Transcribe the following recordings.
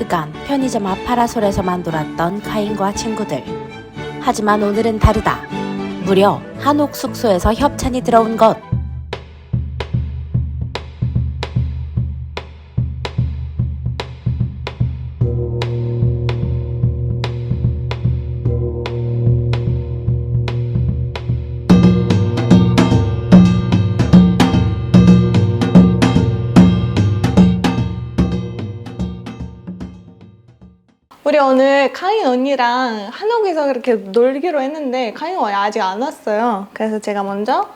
그간 편의점 앞 파라솔에서만 놀았던 카인과 친구들. 하지만 오늘은 다르다. 무려 한옥 숙소에서 협찬이 들어온 것. 우리 오늘 카인 언니랑 한옥에서 그렇게 놀기로 했는데 카인 언니 아직 안 왔어요. 그래서 제가 먼저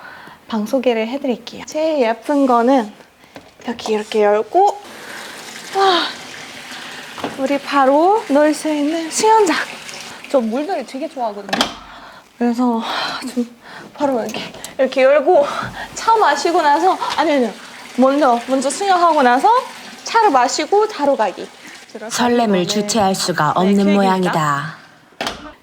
방 소개를 해드릴게요. 제일 예쁜 거는 여기 이렇게 열고 와 우리 바로 놀수 있는 수영장. 저 물놀이 되게 좋아하거든요. 그래서 좀 바로 이렇게 이렇게 열고 차 마시고 나서 아니 아니요 먼저 먼저 수영하고 나서 차를 마시고 자러 가기. 설렘을 주체할 수가 네, 없는 그 얘기입니다. 모양이다.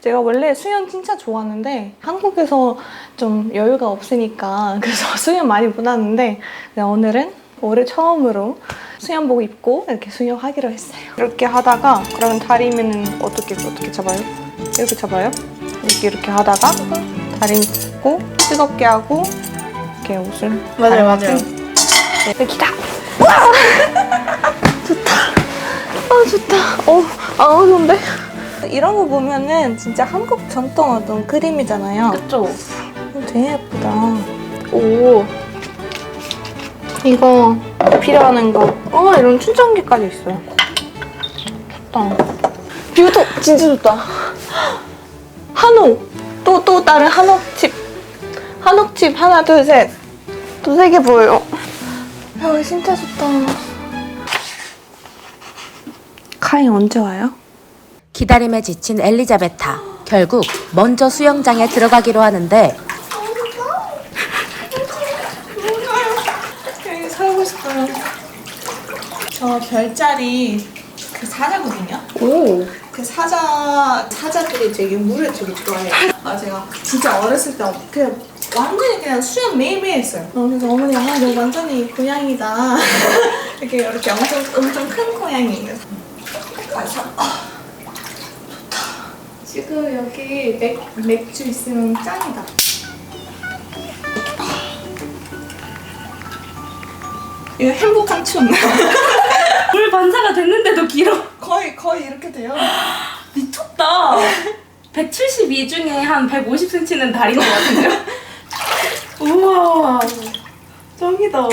제가 원래 수영 진짜 좋아하는데 한국에서 좀 여유가 없으니까 그래서 수영 많이 못 하는데 그냥 오늘은 올해 처음으로 수영복 입고 이렇게 수영하기로 했어요. 이렇게 하다가 그러면 다리면은 어떻게 어떻게 잡아요? 이렇게 잡아요? 이렇게 이렇게 하다가 다리 잡고 뜨겁게 하고 이렇게 옷을 맞아요, 맞아요. 네, 여기다. 와! 좋다. 아 좋다. 어, 아 좋은데? 이런 거 보면은 진짜 한국 전통 어떤 그림이잖아요. 그쵸? 어, 되게 예쁘다. 오. 이거 필요하는 거. 어, 이런 충전기까지 있어요. 좋다. 뷰도 진짜 좋다. 한옥. 또, 또 다른 한옥집. 한옥집 하나, 둘, 셋. 또 세 개 보여요. 야, 진짜 좋다. 카인 언제 와요? 기다림에 지친 엘리자베타. 결국 먼저 수영장에 들어가기로 하는데 여기 살고 싶어요. 저 별자리 그 사자거든요. 오. 그 사자 사자들이 되게 물을 되게 좋아해요. 아 제가 진짜 어렸을 때 그냥 완전히 그냥 수영 매일매일 했어요. 어, 그래서 어머니가 아, 너 완전히 고양이다. 이렇게 이렇게 엄청 엄청 큰 고양이예요. 그래서 아, 지금 여기 맥, 맥주 있으면 짱이다. 이거 행복한 춤. 물 반사가 됐는데도 길어. 거의 거의 이렇게 돼요. 미쳤다. 172 중에 한 150cm는 다리인 것 같은데요? 우와. 짱이다.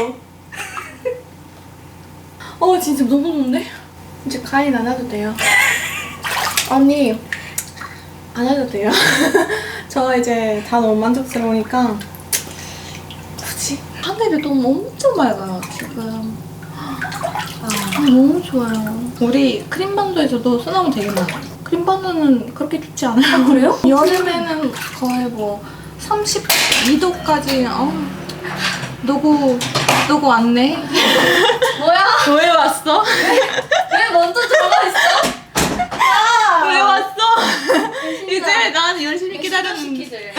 어, 진짜 너무 좋은데? 이제 가인 안 해도 돼요. 언니, 안 해도 돼요. 저 이제 다 너무 만족스러우니까. 굳이? 하늘이 너무 엄청 맑아요, 지금. 아, 너무 좋아요. 우리 크림반도에서도 소나무 되게 많아요. 크림반도는 그렇게 춥지 않아요. 아, 그래요? 여름에는 거의 뭐 32도까지, 어. 누구, 누구 왔네? 왜 왔어? 왜 먼저 들어가 있어? 왜 왔어? 이제 난 열심히 기다렸는데.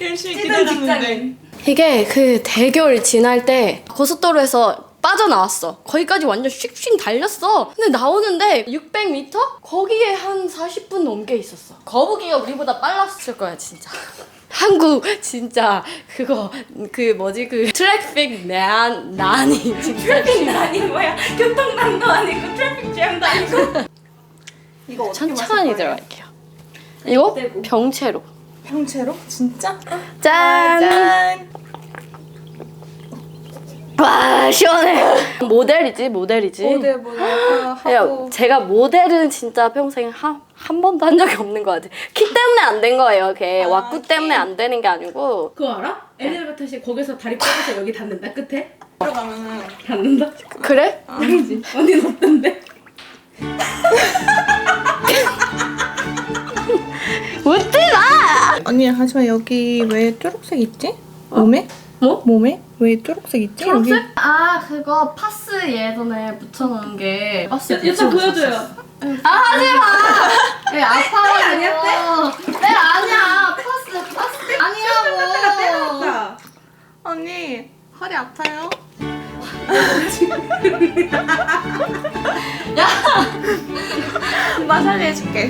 열심히 기다렸는데. 이게 그 대결 지날 때 고속도로에서 빠져나왔어. 거기까지 완전 슉슉 달렸어. 근데 나오는데 600m? 거기에 한 40분 넘게 있었어. 거북이가 우리보다 빨랐을 거야, 진짜. 한국 진짜 그거 그 뭐지 그 트래픽 난 난이 진짜 트래픽 난이 뭐야? 교통난도 아니고 트래픽 잼도 아니고. 이거 어떻게 천천히 마실 거예요? 들어갈게요. 이거 병채로. 형체로? 진짜? 짠. 짠. 와 시원해. 모델이지 모델이지. 모델 모델 야, 하고 제가 모델은 진짜 평생 한, 한 번도 한 적이 없는 것 같아요. 키 때문에 안 된 거예요. 걔 아, 왁구 키. 때문에 안 되는 게 아니고. 그거 알아? 엘리자베타 씨 거기서 다리 뻗어서 여기 닿는다 끝에? 들어가면은 닿는다? 그래? 아니지. 언니는 없던데. 웃지 마! 언니 하지만 여기 왜 초록색 있지? 몸에? 뭐? 몸에? 왜 초록색 있지? 여기? 아 그거 파스 예전에 붙여놓은 게 파스 일단 보여줘요. 아 하지마! 왜 아파라고 아니야, 네 아니야 파스 파스 아니라고. 언니 허리 아파요? 마사지 해줄게.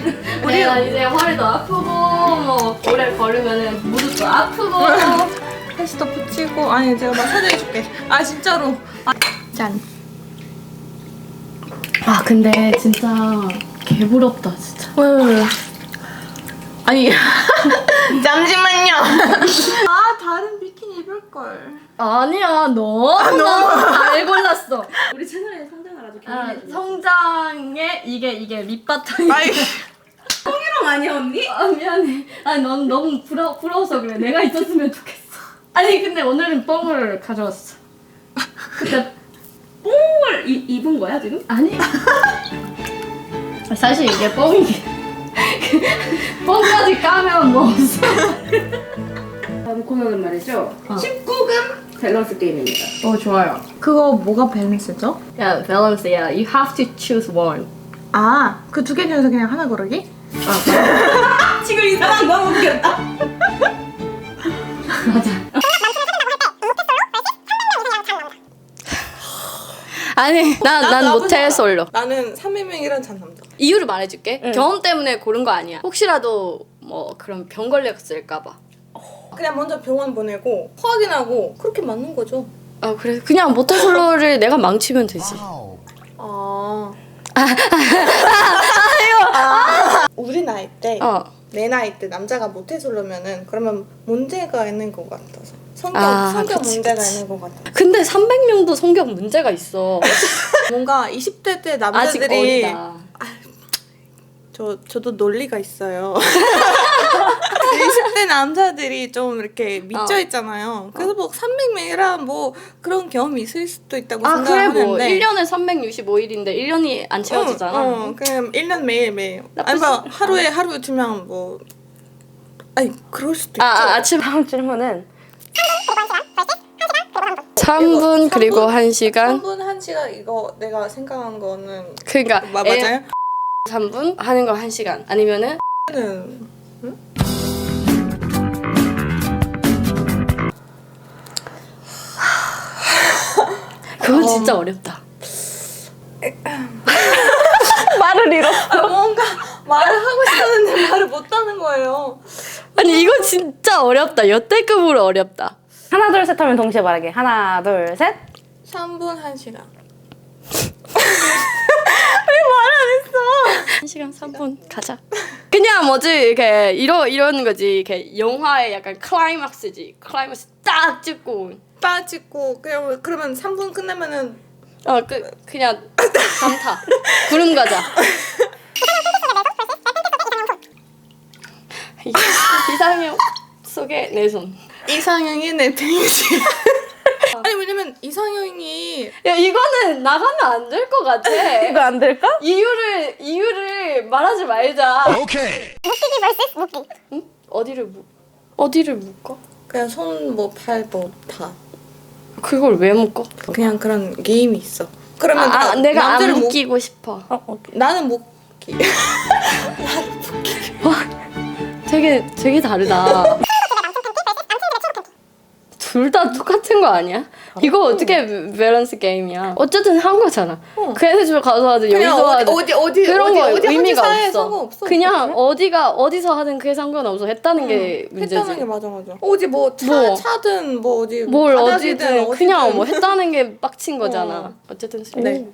내가 이제 허리도 아프고 뭐 오래 걸으면은 무릎도 아프고 패스도 붙이고 아니 제가 마사지 해줄게. 아 진짜로. 아, 짠. 아 근데 진짜 개부럽다 진짜 왜, 왜, 왜? 아니 잠시만요. 아 다른 비키니 입을 걸. 아니야 너무 잘 골랐어 우리 채널에 성장을 아주 아, 기대해 성장에 이게 이게 밑바탕이 아이 형 아니야 언니? 아 미안해 아니 넌 너무 부러, 부러워서 그래 내가 있었으면 좋겠어 아니 근데 오늘은 뻥을 가져왔어 근데 뽕을 이- 입은 거야 지금? 아니 사실 이게 뻥이지 뻥까지 까면 뭐 없어 다음 코너는 말이죠. 어. 19금 밸런스 게임입니다. 어 좋아요 그거 뭐가 밸런스죠? 야 밸런스야 you have to choose one 아 그 두 개 중에서 그냥 하나 고르기? 지금 이 사람 너무 웃겼다. 맞아 아니 난 난 나보다- 모텔 솔로 나는 300명이란 잔 남자. 이유를 말해줄게 경험 때문에 고른 거 아니야 혹시라도 뭐 그런 병 걸렸을까봐 그냥 먼저 병원 보내고 확인하고 그렇게 맞는 거죠. 아 그래 그냥 모텔 솔로를 내가 망치면 되지 아. 아. 우리 나이 때, 어 내 나이 때 남자가 모태솔로면은 그러면 문제가 있는 것 같아서. 성격, 아, 성격 그치, 문제가 그치. 있는 것 같아. 근데 300명도 성격 문제가 있어 뭔가 20대 때 아직 남자들이 어리다 저 저도 논리가 있어요. 20대 남자들이 좀 이렇게 미쳐 어. 있잖아요. 그래서 뭐 300명이라 뭐 그런 경험이 있을 수도 있다고 아 그래 생각하는데. 뭐 1년에 365일인데 1년이 안 채워지잖아 어, 어, 그냥 1년 매일 매일. 나쁘지 아니 뭐 하루에 하루 두명 뭐 아니 그럴 수도 있죠. 아, 아 아침 다음 질문은 3분 그리고 1시간? 3분 1시간 이거 내가 생각한 거는 그러니까 마, 애- 맞아요? 3분? 하는 거 1시간. 아니면은 는 그건 진짜 어렵다. 말을 잃었어. 아, 뭔가 말을 하고 싶었는데 말을 못 하는 거예요. 아니 이거 진짜 어렵다. 여태급으로 어렵다 하나 둘 셋 하면 동시에 말하게. 하나 둘 셋. 3분 1시간. 1시간 3분. 가자. 그냥 뭐지? 이렇게 이러, 이러는 거지. 이렇게 영화의 약간 클라이막스지. 클라이막스 딱 찍고. 빠 찍고 그냥 그러면 3분 끝나면은 어 그, 그냥 감타. 구름 가자. 이- 이상형 속에 내 손 이상형이 내 페이지. 아니 왜냐면 이상형이 야 이거는 나가면 안 될 것 같아 이거 안 될까? 이유를 이유를 말하지 말자 Okay. 응? 어디를 묶 어디를 묶어? 그냥 손 뭐 팔 뭐 다. 그걸 왜 묶어? 그냥 그런 게임이 있어. 그러면 아, 다 내가 안 남들은 못- 묶이고 싶어 어, 어. 나는 묶기. 되게 되게 다르다. 둘 다 똑같은 거 아니야? 이거 어떻게 밸런스 게임이야? 어쨌든 한 거잖아. 걔네 집에 가서 하든 여기서 어디 하든 어디 어디 그런 어디, 거 어디 의미가 사이에 없어. 상관없어. 그냥 어디가 어디서 하든 그게 상관없어. 했다는 게 문제지. 했다는 게 맞아 맞아. 어디 뭐, 차, 뭐. 차든 뭐 어디 뭘 바닥이든 어디든 그냥 뭐 했다는 게 빡친 거잖아. 어. 어쨌든 네.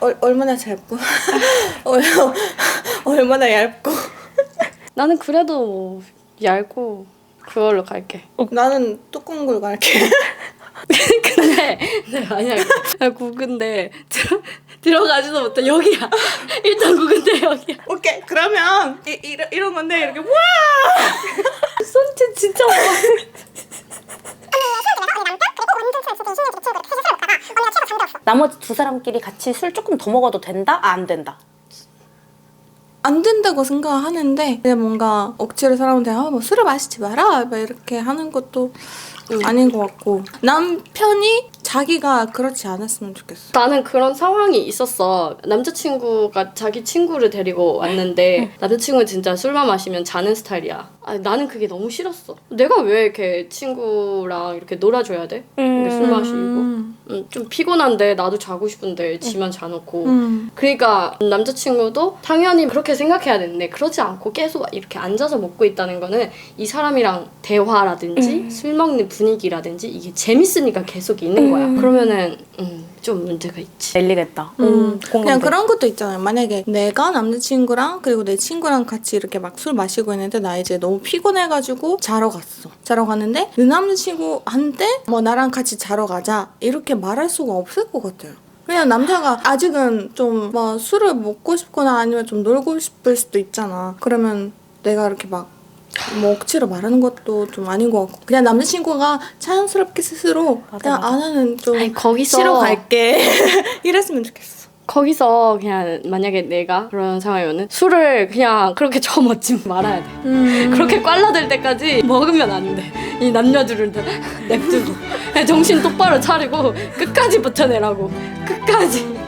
얼, 얼마나 짧고 얼, 얼마나 얇고 나는 그래도 뭐 얇고 그걸로 갈게. 나는 뚜껑 걸 갈게. 근데 내가 만약에 나 구근데 들어, 들어가지도 못해 여기야 일단 구근데 여기야 오케이 그러면 이, 이런 이런 건데 이렇게 와 손짓 진짜 뭐 나머지 두 사람끼리 같이 술 조금 더 먹어도 된다? 아, 안 된다. 안 된다고 생각하는데 그냥 뭔가 억지로 사람한테 아, 뭐 술을 마시지 마라 막 이렇게 하는 것도 아닌 것 같고 남편이 자기가 그렇지 않았으면 좋겠어. 나는 그런 상황이 있었어. 남자친구가 자기 친구를 데리고 왔는데 남자친구는 진짜 술만 마시면 자는 스타일이야. 아니, 나는 그게 너무 싫었어. 내가 왜 이렇게 친구랑 이렇게 놀아줘야 돼? 이렇게 술 마시고. 음, 좀 피곤한데 나도 자고 싶은데 지만 자놓고. 음. 그러니까 남자친구도 당연히 그렇게 생각해야 되는데 그러지 않고 계속 이렇게 앉아서 먹고 있다는 거는 이 사람이랑 대화라든지 술 먹는 분위기라든지 이게 재밌으니까 계속 있는 거야. 그러면은 음, 좀 문제가 있지. 일리겠다. 음, 그냥 공감돼. 그런 것도 있잖아요. 만약에 내가 남자친구랑 그리고 내 친구랑 같이 이렇게 막 술 마시고 있는데 나 이제 너무 피곤해가지고 자러 갔어. 자러 갔는데 내 남자친구한테 뭐 나랑 같이 자러 가자 이렇게 말할 수가 없을 것 같아요. 그냥 남자가 아직은 좀뭐 술을 먹고 싶거나 아니면 좀 놀고 싶을 수도 있잖아. 그러면 내가 이렇게 막 뭐 억지로 말하는 것도 좀 아닌 것 같고 그냥 남자친구가 자연스럽게 스스로 그냥 아 나는 좀 아니, 거기서- 쉬러 갈게 이랬으면 좋겠어. 거기서 그냥 만약에 내가 그런 상황이면은 술을 그냥 그렇게 처먹지 말아야 돼. 음. 그렇게 꽐라들 때까지 먹으면 안 돼. 이 남녀들을 다 냅두고 그냥 정신 똑바로 차리고 끝까지 버텨내라고. 끝까지.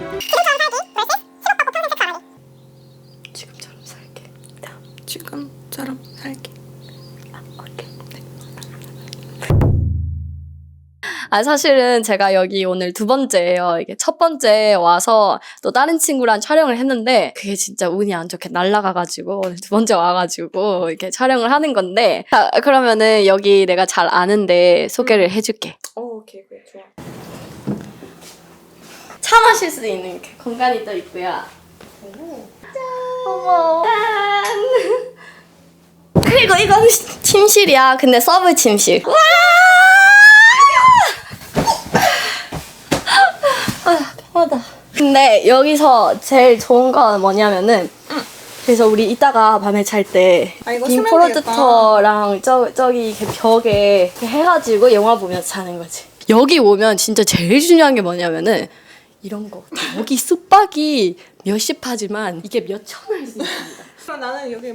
아 사실은 제가 여기 오늘 두 번째예요. 이게 첫 번째 와서 또 다른 친구랑 촬영을 했는데 그게 진짜 운이 안 좋게 날라가가지고 오늘 두 번째 와가지고 이렇게 촬영을 하는 건데 자 그러면은 여기 내가 잘 아는데 소개를 해줄게. 오, 오케이, 그래, 좋아. 차 마실 수 있는 이렇게 공간이 또 있고요. 어머. 짠. 그리고 이건 시- 침실이야. 근데 서브 침실. 와! 아, 편하다. 근데 여기서 제일 좋은 건 뭐냐면은 그래서 우리 이따가 밤에 잘 때 아, 이거 빔 쓰면 프로젝터랑 저, 저기 이렇게 벽에 이렇게 해가지고 영화 보면서 자는 거지. 여기 오면 진짜 제일 중요한 게 뭐냐면은 이런 거. 여기 쑥박이 몇십 하지만 이게 몇천 할수 있습니다. 그럼 나는 여기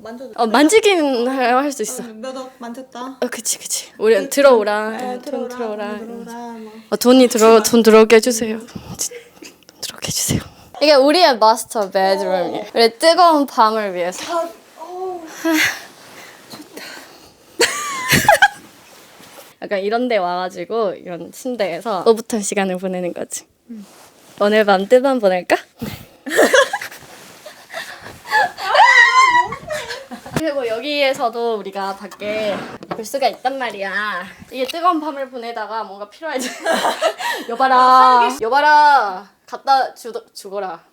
만져도 어, 만지긴 할 수 있어. 몇억 만졌다. 어, 그치, 그치. 우리 들어오라. 에, 돈 들어오라, 들어오라. 들어오라. 뭐. 어, 돈이 들어, 돈 들어오게 해주세요. 돈 들어오게 해주세요. 이게 우리의 마스터 베드룸이에요. 우리 뜨거운 밤을 위해서. 약간 이런 데 와가지고 이런 침대에서 오붓한 시간을 보내는 거지. 오늘 밤 뜨밤 보낼까? 그리고 여기에서도 우리가 밖에 볼 수가 있단 말이야. 이게 뜨거운 밤을 보내다가 뭔가 필요해지. 여봐라. 여봐라. 갖다 주, 주거라.